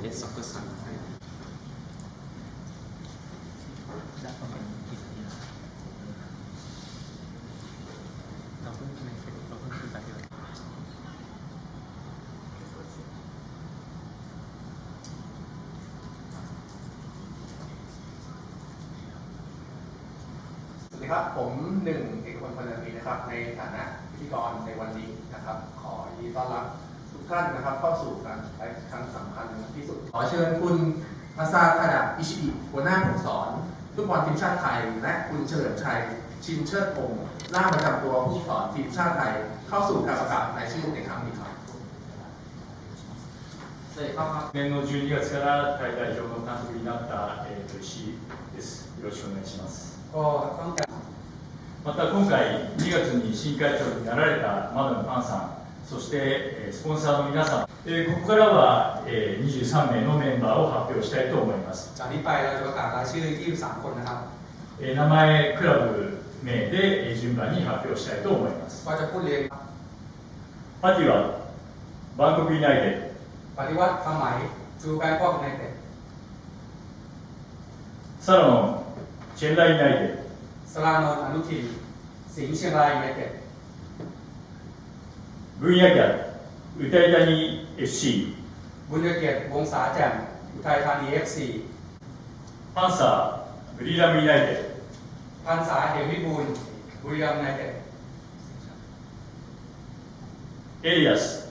เอสซ็อกเกอร์ซันจะประมาณกี่นาทีเราเพิ่งในเฟซเราเพิ่งคุยกันเลยสวัสดีครับ ผมหนึ่งเอกคนพลพลมีนะครับ ในฐานะพิธีกรในวันนี้นะครับขอีต้อนรับทุกท่านนะครับเข้าสู่การไลฟ์ครั้งสำคัญที่สุด ขอเชิญคุณอาซาคาดะอิชิบิหัวหน้าผู้สอนฟุตบอลทีมชาติไทย และคุณเฉลิมชัยชินเชิดพงศ์ล่าประจำตัวผู้สอนทีมชาติไทย เข้าสู่การประกาศในชื่อในครั้งนี้ครับ昨年の12月からタイ代表の監督になった、えー、と石です。よろしくお願いします。また今回2月に新会長になられたマダムパンさん、そしてスポンサーの皆さん、えー、ここからは、えー、23名のメンバーを発表したいと思います。え、名前、クラブ名で、え、順番に発表したいと思います。パティは、バンコクユナイテッド。パマイ、中外国ユナ。サロン、チェンライユナイ。サラノン、アヌキリ、シンシェンライユで。ไนเต็ด 分野ギャル、歌い谷 FC、 บุญเกียรติวงศาแจ่มอุทัยธานี FC パンサー、ブリラムユナイテッド、 พันษาเหมวิบูลย์บุรีรัมย์ยูไนเต็ด エリアス、